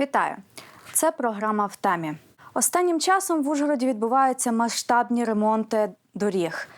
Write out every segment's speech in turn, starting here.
Вітаю! Це програма в темі. Останнім часом в Ужгороді відбуваються масштабні ремонти доріг.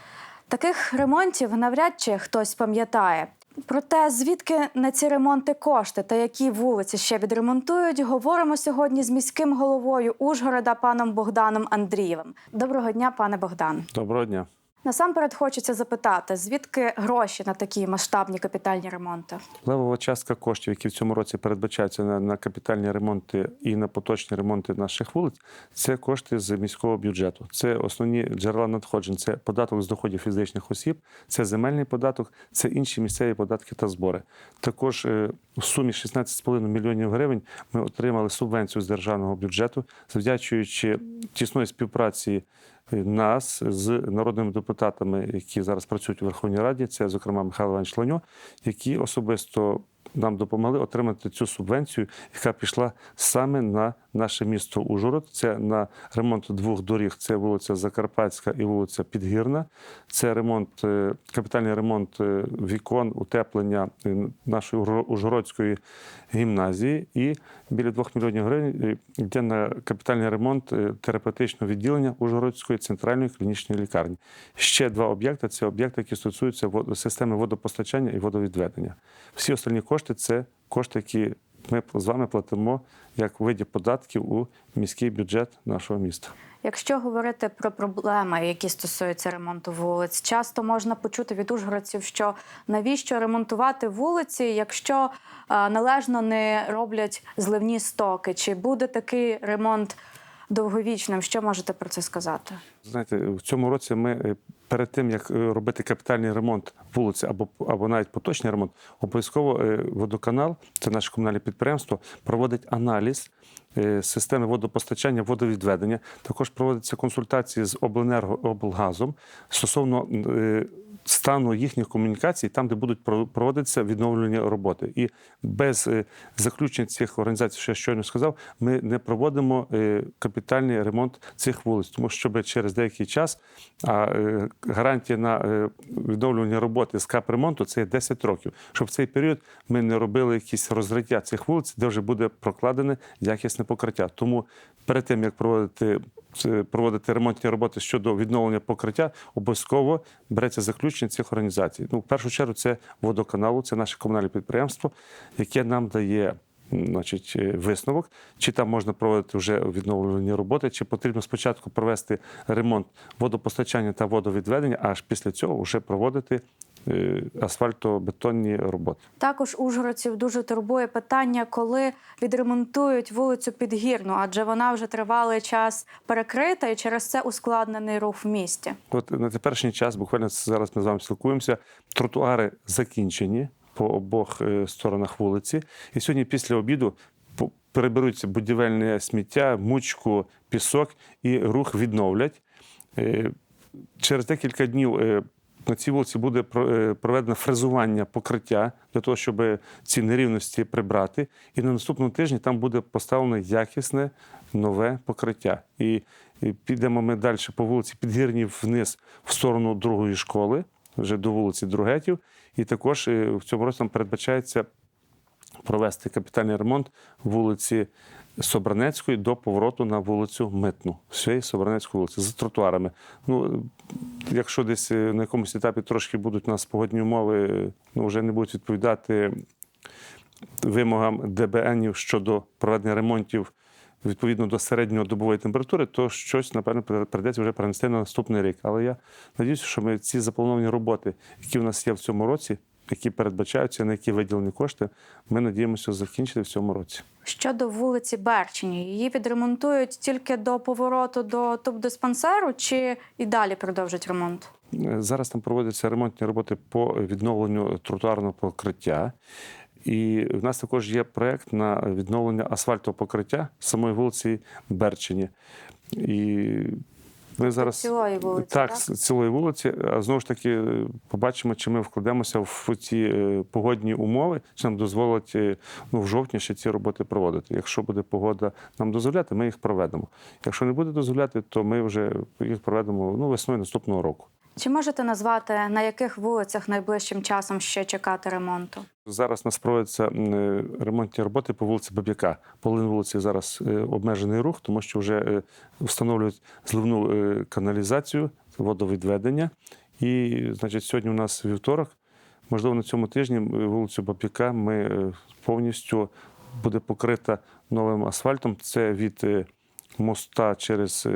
Таких ремонтів навряд чи хтось пам'ятає. Проте, звідки на ці ремонти кошти та які вулиці ще відремонтують, говоримо сьогодні з міським головою Ужгорода паном Богданом Андрієвим. Доброго дня, пане Богдан. Доброго дня. Насамперед хочеться запитати, звідки гроші на такі масштабні капітальні ремонти? Левова частка коштів, які в цьому році передбачаються на, на капітальні ремонти і на поточні ремонти наших вулиць, це кошти з міського бюджету. Це основні джерела надходжень. Це податок з доходів фізичних осіб, це земельний податок, це інші місцеві податки та збори. Також е, в сумі 16,5 мільйонів гривень ми отримали субвенцію з державного бюджету, завдячуючи тісної співпраці. Нас з народними депутатами, які зараз працюють у Верховній Раді, це зокрема Михайло Іванович Ланьо, які особисто нам допомогли отримати цю субвенцію, яка пішла саме на наше місто Ужгород. Це на ремонт двох доріг. Це вулиця Закарпатська і вулиця Підгірна. Це ремонт, е, капітальний ремонт е, вікон, утеплення е, нашої Ужгоро- Ужгородської гімназії. І біля 2 мільйонів гривень йде на капітальний ремонт терапевтичного відділення Ужгородської центральної клінічної лікарні. Ще два об'єкти це об'єкти, які стосуються системи водопостачання і водовідведення. Всі останні кошти це кошти, які ми з вами платимо як в виді податків у міський бюджет нашого міста. Якщо говорити про проблеми, які стосуються ремонту вулиць, часто можна почути від ужгородців, що навіщо ремонтувати вулиці, якщо е, належно не роблять зливні стоки? Чи буде такий ремонт довговічним? Що можете про це сказати? Знаєте, в цьому році ми е, перед тим як е, робити капітальний ремонт вулиці або або навіть поточний ремонт, обов'язково е, водоканал, це наше комунальне підприємство, проводить аналіз системи водопостачання, водовідведення. Також проводяться консультації з обленерго облгазом стосовно. Стану їхніх комунікацій, там, де будуть проводитися відновлені роботи, і без е, заключення цих організацій, що я щойно сказав, ми не проводимо е, капітальний ремонт цих вулиць, тому що через деякий час, а е, гарантія на відновлювання роботи з капремонту це 10 років. Щоб в цей період ми не робили якісь розриття цих вулиць, де вже буде прокладене якісне покриття. Тому перед тим як проводити проводити ремонтні роботи щодо відновлення покриття, обов'язково береться заключення цих організацій. Ну, в першу чергу, це водоканалу, це наше комунальне підприємство, яке нам дає. Значить, е, висновок, чи там можна проводити вже відновлені роботи, чи потрібно спочатку провести ремонт водопостачання та водовідведення, аж після цього вже проводити асфальтобетонні роботи. Також ужгородців дуже турбує питання, коли відремонтують вулицю Підгірну, адже вона вже тривалий час перекрита і через це ускладнений рух в місті. От на теперішній час, буквально зараз ми з вами спілкуємося. Тротуари закінчені по обох е, сторонах вулиці. І сьогодні після обіду переберуться будівельне сміття, мучку, пісок і рух відновлять. Е, Через декілька днів е, на цій вулиці буде е, проведено фрезування покриття для того, щоб ці нерівності прибрати. І на наступному тижні там буде поставлено якісне нове покриття. І, підемо ми далі по вулиці Підгірні вниз в сторону другої школи, вже до вулиці Другетів. І також е, в цьому році нам передбачається провести капітальний ремонт вулиці Собранецької до повороту на вулицю Митну, всієї Собранецької вулиці з тротуарами. Ну, якщо десь е, на якомусь етапі трошки будуть у нас погодні умови, ну вже не будуть відповідати вимогам ДБНів щодо проведення ремонтів відповідно до середньодобової температури, то щось, напевно, прийдеться вже перенести на наступний рік. Але я надіюся, що ми ці заплановані роботи, які в нас є в цьому році, які передбачаються, на які виділені кошти, ми надіємося закінчити в цьому році. Щодо вулиці Берчині, її відремонтують тільки до повороту до тубдиспансеру чи і далі продовжать ремонт? Зараз там проводяться ремонтні роботи по відновленню тротуарного покриття. І в нас також є проєкт на відновлення асфальтового покриття самої вулиці Берчині. І ми зараз Цілої вулиці, так, так? цілої вулиці. А знову ж таки е, побачимо, чи ми вкладемося в ці е, погодні умови, чи нам дозволить е, ну, в жовтні ще ці роботи проводити. Якщо буде погода нам дозволяти, ми їх проведемо. Якщо не буде дозволяти, то ми вже їх проведемо ну, весною наступного року. Чи можете назвати на яких вулицях найближчим часом ще чекати ремонту? Зараз нас проводяться е, ремонтні роботи по вулиці Баб'яка. Половина вулиці зараз е, обмежений рух, тому що вже е, встановлюють зливну каналізацію, водовідведення. І, значить, сьогодні у нас вівторок. Можливо, на цьому тижні вулицю Баб'яка ми повністю буде покрита новим асфальтом. Це від моста через,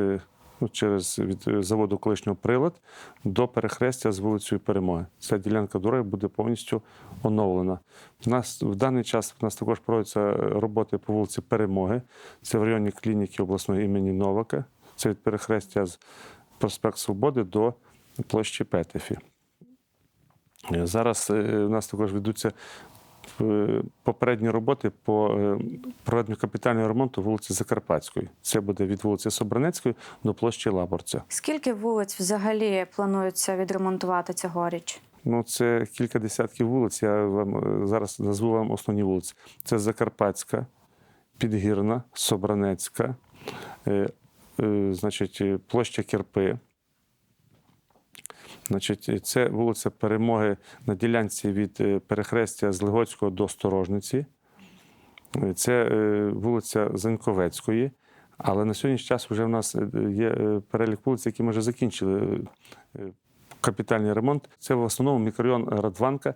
через від е, заводу колишнього прилад до перехрестя з вулицею Перемоги. Ця ділянка дороги буде повністю оновлена. У нас в даний час у нас також проводяться е, роботи по вулиці Перемоги. Це в районі клініки обласної імені Новака. Це від перехрестя з проспект Свободи до площі Петефі. Е, Зараз у нас також ведуться попередні роботи по е, проведенню капітального ремонту вулиці Закарпатської. Це буде від вулиці Собранецької до площі Лаборця. Скільки вулиць взагалі планується відремонтувати цьогоріч? Ну, це кілька десятків вулиць. Я вам е, зараз назву вам основні вулиці. Це Закарпатська, Підгірна, Собранецька, е, е, значить, е, площа Кірпи. Значить, це вулиця Перемоги на ділянці від е, перехрестя з Лигоцького до Сторожниці. Е, Це е, вулиця Заньковецької. Але на сьогоднішній час вже в нас є перелік вулиць, які ми вже закінчили капітальний ремонт. Це в основному мікрорайон Радванка.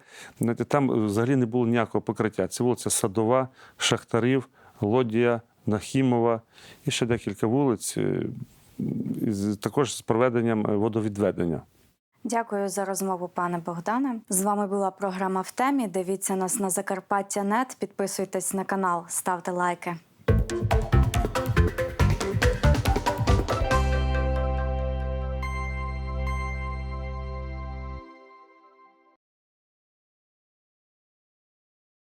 Там взагалі не було ніякого покриття. Це вулиця Садова, Шахтарів, Лодія, Нахімова і ще декілька вулиць, також з проведенням водовідведення. Дякую за розмову, пане Богдане. З вами була програма в темі. Дивіться нас на Закарпаття.нет, підписуйтесь на канал, ставте лайки.